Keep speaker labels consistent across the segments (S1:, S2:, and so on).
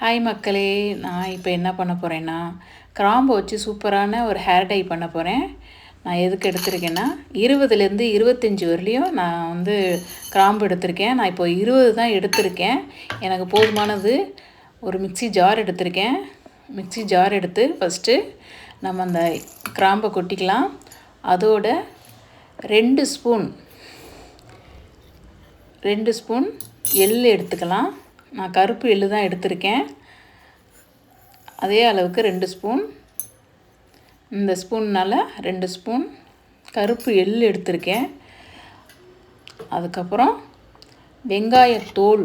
S1: Hi மக்களே. நான் இப்போ என்ன பண்ண போகிறேன்னா கிராம்பு வச்சு சூப்பரான ஒரு ஹேர் டை பண்ண போகிறேன் நான் எதுக்கு எடுத்திருக்கேன்னா இருபதுலேருந்து இருபத்தஞ்சி வரலையும் நான் வந்து கிராம்பு எடுத்திருக்கேன். நான் இப்போ இருபது தான் எடுத்திருக்கேன். எனக்கு போதுமானது ஒரு மிக்ஸி ஜார் எடுத்திருக்கேன். மிக்ஸி ஜார் எடுத்து ஃபஸ்ட்டு நம்ம அந்த கிராம்பை கொட்டிக்கலாம். அதோட ரெண்டு ஸ்பூன் ரெண்டு ஸ்பூன் எள் எடுத்துக்கலாம். நான் கருப்பு எள்ளு தான் எடுத்திருக்கேன். அதே அளவுக்கு ரெண்டு ஸ்பூன். இந்த ஸ்பூன்னால் ரெண்டு ஸ்பூன் கருப்பு எள் எடுத்திருக்கேன். அதுக்கப்புறம் வெங்காயத்தோல்.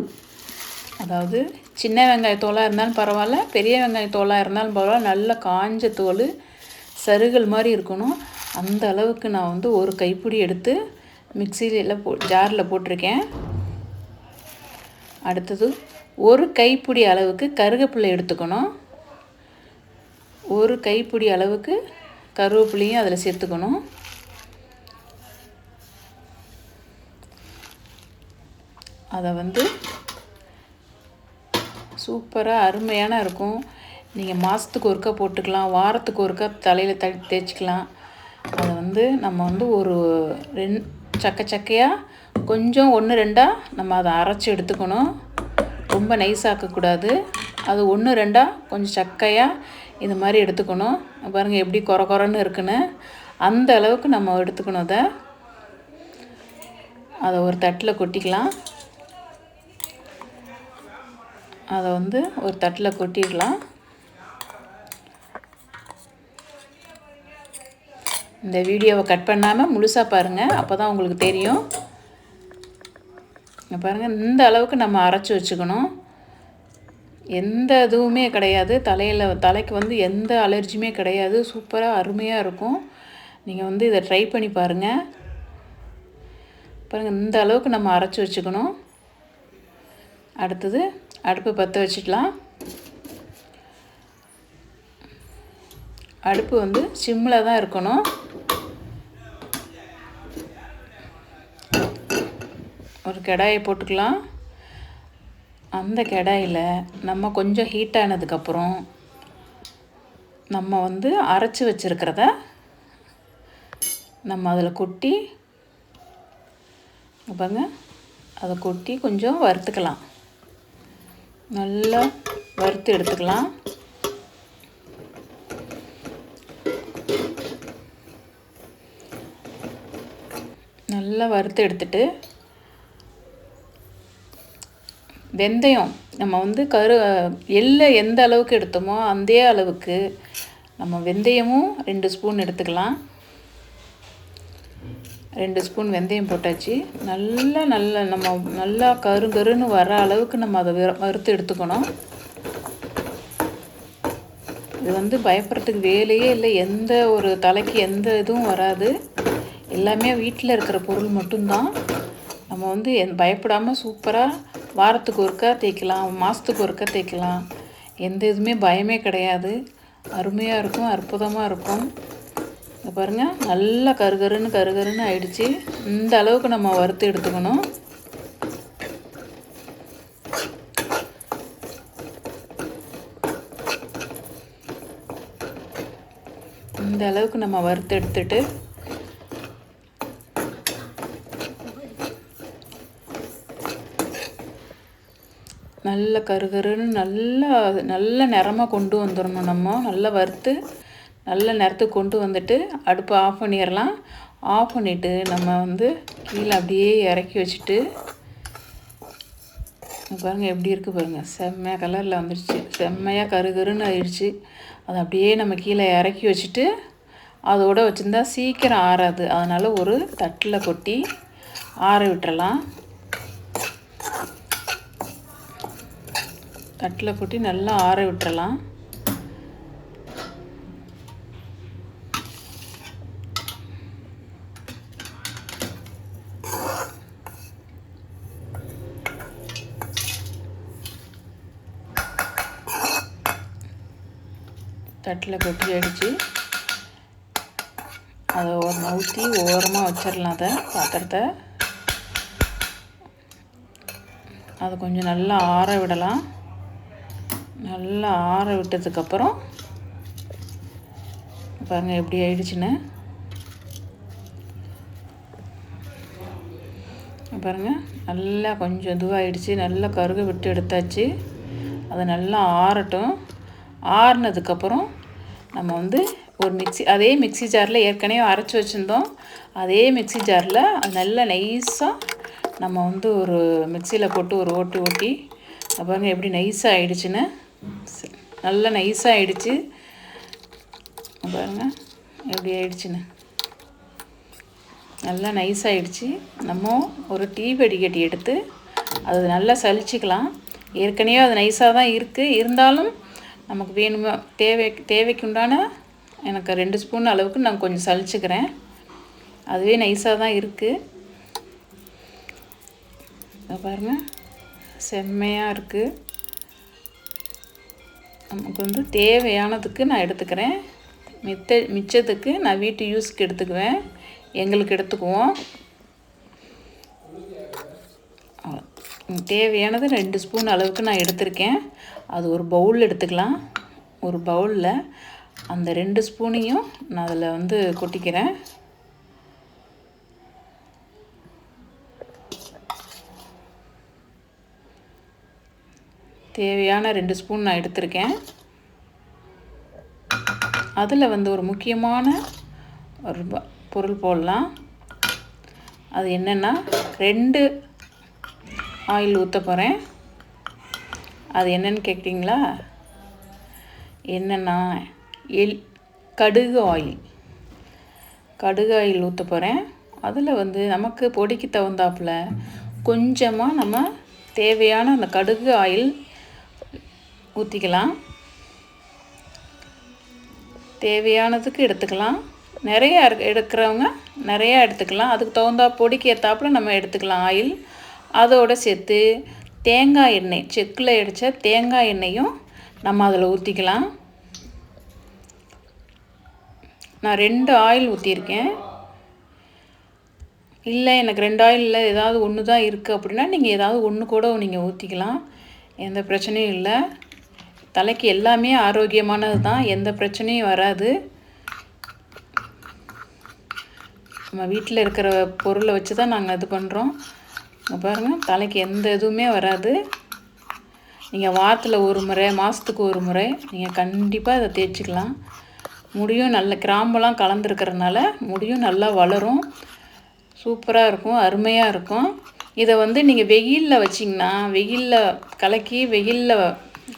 S1: அதாவது சின்ன வெங்காயத்தோலாக இருந்தாலும் பரவாயில்ல பெரிய வெங்காயத்தோலாக இருந்தாலும் பரவாயில்ல நல்ல காஞ்ச தோல் சருகல் மாதிரி இருக்கணும். அந்த அளவுக்கு நான் வந்து ஒரு கைப்பிடி எடுத்து மிக்சியில் போ ஜாரில் போட்டிருக்கேன். அடுத்தது ஒரு கைப்பிடி அளவுக்கு கருவேப்பிலை எடுத்துக்கணும். ஒரு கைப்பிடி அளவுக்கு கருவேப்பிலையும் அதில் சேர்த்துக்கணும். அதை வந்து சூப்பராக அருமையான இருக்கும். நீங்கள் மாதத்துக்கு ஒருக்கா போட்டுக்கலாம் வாரத்துக்கு ஒருக்கா தலையில் த தேய்ச்சிக்கலாம். அதை வந்து நம்ம வந்து ஒரு ரெண் சக்க சக்கையாக கொஞ்சம் ஒன்று ரெண்டாக நம்ம அதை அரைச்சி எடுத்துக்கணும். ரொம்ப நைஸாக்கக்கூடாது அது ஒன்று ரெண்டாக கொஞ்சம் சக்கையாக இது மாதிரி எடுத்துக்கணும். பாருங்கள் எப்படி குறை குறைன்னு இருக்குன்னு. அந்த அளவுக்கு நம்ம எடுத்துக்கணும் அதை. அதை ஒரு தட்டில் கொட்டிக்கலாம். அதை வந்து ஒரு தட்டில் கொட்டிடலாம். இந்த வீடியோவை கட் பண்ணாமல் முழுசாக பாருங்கள் அப்போ தான் உங்களுக்கு தெரியும். பாருங்கள் இந்த அளவுக்கு நம்ம அரைச்சி வச்சுக்கணும். எந்த இதுவுமே கிடையாது. தலையில் தலைக்கு வந்து எந்த அலர்ஜியுமே கிடையாது. சூப்பராக அருமையாக இருக்கும். நீங்கள் வந்து இதை ட்ரை பண்ணி பாருங்கள் பாருங்கள் இந்த அளவுக்கு நம்ம அரைச்சி வச்சுக்கணும். அடுத்தது அடுப்பு பற்ற வச்சுக்கலாம். அடுப்பு வந்து சிம்மில் தான் இருக்கணும். ஒரு கடாயை போட்டுக்கலாம். அந்த கடாயில் நம்ம கொஞ்சம் ஹீட் ஆனதுக்கப்புறம் நம்ம வந்து அரைச்சி வச்சுருக்கிறத நம்ம அதில் கொட்டி பாருங்க அதை கொட்டி கொஞ்சம் வறுத்துக்கலாம். நல்லா வறுத்து எடுத்துக்கலாம். நல்லா வறுத்து எடுத்துட்டு வெந்தயம். நம்ம வந்து கரு எள்ளை எந்த அளவுக்கு எடுத்தோமோ அந்த அளவுக்கு நம்ம வெந்தயமும் ரெண்டு ஸ்பூன் எடுத்துக்கலாம். ரெண்டு ஸ்பூன் வெந்தயம் போட்டாச்சு. நல்லா நல்ல நம்ம நல்லா கரு கருன்னு வர அளவுக்கு நம்ம அதை வறுத்து எடுத்துக்கணும். இது வந்து பயப்படுறதுக்கு வேலையே இல்லை. எந்த ஒரு தலைக்கு எந்த இதுவும் வராது. எல்லாமே வீட்டில் இருக்கிற பொருள் மட்டும்தான். நம்ம வந்து பயப்படாமல் சூப்பராக வாரத்துக்கு ஒருக்கா தேய்க்கலாம் மாதத்துக்கு ஒருக்கா தேய்க்கலாம். எந்த இதுவுமே பயமே கிடையாது. அருமையாக இருக்கும் அற்புதமாக இருக்கும். இங்கே பாருங்கள் நல்லா கருகருன்னு கருகருன்னு ஆயிடுச்சு. இந்த அளவுக்கு நம்ம வறுத்து எடுத்துக்கணும். இந்த அளவுக்கு நம்ம வறுத்து எடுத்துட்டு நல்ல கருகருன்னு நல்லா நல்ல நிறமாக கொண்டு வந்துடணும் நம்ம. நல்லா வறுத்து நல்ல நேரத்துக்கு கொண்டு வந்துட்டு அடுப்பை ஆஃப் பண்ணிடலாம். ஆஃப் பண்ணிவிட்டு நம்ம வந்து கீழே அப்படியே இறக்கி வச்சுட்டு பாருங்கள் எப்படி இருக்குது பாருங்கள் செம்மையாக கலரில் வந்துடுச்சு செம்மையாக கருகருன்னு ஆயிடுச்சு. அதை அப்படியே நம்ம கீழே இறக்கி வச்சுட்டு அதோடு வச்சுருந்தா சீக்கிரம் ஆறாது. அதனால் ஒரு தட்டில் கொட்டி ஆற விட்டுறலாம். தட்டில் கொட்டி நல்லா ஆற விட்டுறலாம். தட்டில் கொட்டி அடித்து அதை ஒரு ஊற்றி ஓரமாக வச்சிடலாம் அதை பாத்திரத்தை. அதை கொஞ்சம் நல்லா ஆற விடலாம். நல்லா ஆற விட்டதுக்கப்புறம் பாருங்கள் எப்படி ஆயிடுச்சுன்னு. பாருங்கள் நல்லா கொஞ்சம் இதுவாகிடுச்சு நல்லா கருக விட்டு எடுத்தாச்சு. அது நல்லா ஆறட்டும். ஆறுனதுக்கப்புறம் நம்ம வந்து ஒரு மிக்சி அதே மிக்சி ஜாரில் ஏற்கனவே அரைச்சி வச்சுருந்தோம். அதே மிக்சி ஜாரில் அது நல்லா நைஸாக நம்ம வந்து ஒரு மிக்சியில் போட்டு ஒரு ஓட்டி ஓட்டி பாருங்கள் எப்படி நைஸாக ஆயிடுச்சுன்னு. நல்லா நைஸாக ஆயிடுச்சு. பாருங்கள் எப்படி ஆயிடுச்சுன்னு. நல்லா நைஸ் ஆகிடுச்சு நம்ம ஒரு டீ வடிகட்டி எடுத்து அது நல்லா சலிச்சிக்கலாம் ஏற்கனவே அது நைஸாக தான் இருக்குது இருந்தாலும் நமக்கு வேணுமோ தேவை தேவைக்கு உண்டான எனக்கு ரெண்டு ஸ்பூன் அளவுக்கு நான் கொஞ்சம் சலிச்சுக்கிறேன் அதுவே நைஸாக தான் இருக்குது பாருங்கள் செம்மையாக இருக்குது நமக்கு வந்து தேவையானதுக்கு நான் எடுத்துக்கிறேன். மித்த மிச்சத்துக்கு நான் வீட்டு யூஸ்க்கு எடுத்துக்குவேன். எங்களுக்கு எடுத்துக்குவோம். தேவையானது ரெண்டு ஸ்பூன் அளவுக்கு நான் எடுத்திருக்கேன். அது ஒரு பவுல் எடுத்துக்கலாம். ஒரு பவுலில் அந்த ரெண்டு ஸ்பூனையும் நான் அதில் வந்து கொட்டிக்கிறேன். தேவையான ரெண்டு ஸ்பூன் நான் எடுத்திருக்கேன். அதில் வந்து ஒரு முக்கியமான ஒரு பொருள் போடலாம். அது என்னென்னா ரெண்டு ஆயில் ஊற்ற போகிறேன் அது என்னென்னு கேட்குறீங்களா என்னென்னா எல் கடுகு ஆயில். கடுகு ஆயில் ஊற்ற போகிறேன் அதில் வந்து நமக்கு பொடிக்கு தகுந்தாப்பில் கொஞ்சமாக நம்ம தேவையான அந்த கடுகு ஆயில் ஊற்றிக்கலாம் தேவையானதுக்கு எடுத்துக்கலாம். நிறையா எடுக்கிறவங்க நிறையா எடுத்துக்கலாம். அதுக்கு தகுந்தா பொடிக்கு ஏற்றாப்புல நம்ம எடுத்துக்கலாம். ஆயில் அதோடு சேர்த்து தேங்காய் எண்ணெய் செக்கில் அடித்த தேங்காய் எண்ணெயும் நம்ம அதில் ஊற்றிக்கலாம் நான் ரெண்டு ஆயில் ஊற்றிருக்கேன் இல்லை எனக்கு ரெண்டு ஆயில் இல்லை. ஏதாவது ஒன்று தான் இருக்குது அப்படின்னா நீங்கள் ஏதாவது ஒன்று கூட நீங்கள் ஊற்றிக்கலாம் எந்த பிரச்சனையும் இல்லை. தலைக்கு எல்லாமே ஆரோக்கியமானது தான் எந்த பிரச்சனையும் வராது. நம்ம வீட்டில் இருக்கிற பொருளை வச்சு தான் நாங்கள் இது பண்ணுறோம் பாருங்கள் தலைக்கு எந்த இதுவுமே வராது. நீங்கள் வாரத்தில் ஒரு முறை மாதத்துக்கு ஒரு முறை நீங்கள் கண்டிப்பாக இதை தேய்ச்சிக்கலாம். முடியும் நல்ல கிராம்பெல்லாம் கலந்துருக்கிறதுனால முடியும் நல்லா வளரும். சூப்பராக இருக்கும் அருமையாக இருக்கும். இதை வந்து நீங்கள் வெயிலில் வச்சிங்கன்னா வெயிலில் கலக்கி வெயிலில்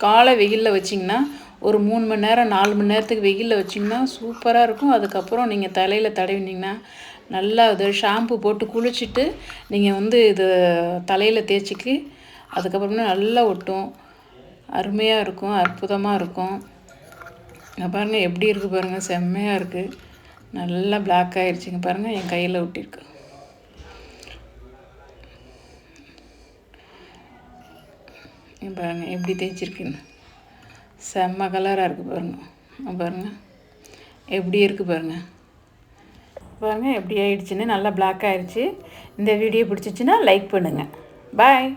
S1: காலை வெயிலில் வச்சிங்கன்னா ஒரு மூணு மணி நேரம் நாலு மணி நேரத்துக்கு வெயிலில் வச்சிங்கன்னா சூப்பராக இருக்கும். அதுக்கப்புறம் நீங்கள் தலையில் தடவினீங்கன்னா நல்லா இது ஷாம்பு போட்டு குளிச்சுட்டு நீங்கள் வந்து இது தலையில் தேய்ச்சிக்கு அதுக்கப்புறமா நல்லா ஒட்டும். அருமையாக இருக்கும் அற்புதமாக இருக்கும். பாருங்கள் எப்படி இருக்குது பாருங்கள் செம்மையாக இருக்குது நல்லா பிளாக் ஆகிடுச்சிங்க பாருங்கள் என் கையில் ஒட்டியிருக்கு. பாருங்கள் எப்படி தேய்ச்சிருக்குன்னு. செம்ம கலராக இருக்குது பாருங்கள் பாருங்கள் எப்படி இருக்குது பாருங்கள் பாருங்கள் எப்படி ஆயிடுச்சுன்னு நல்லா பிளாக் ஆயிடுச்சு இந்த வீடியோ பிடிச்சிச்சின்னா லைக் பண்ணுங்கள் பாய்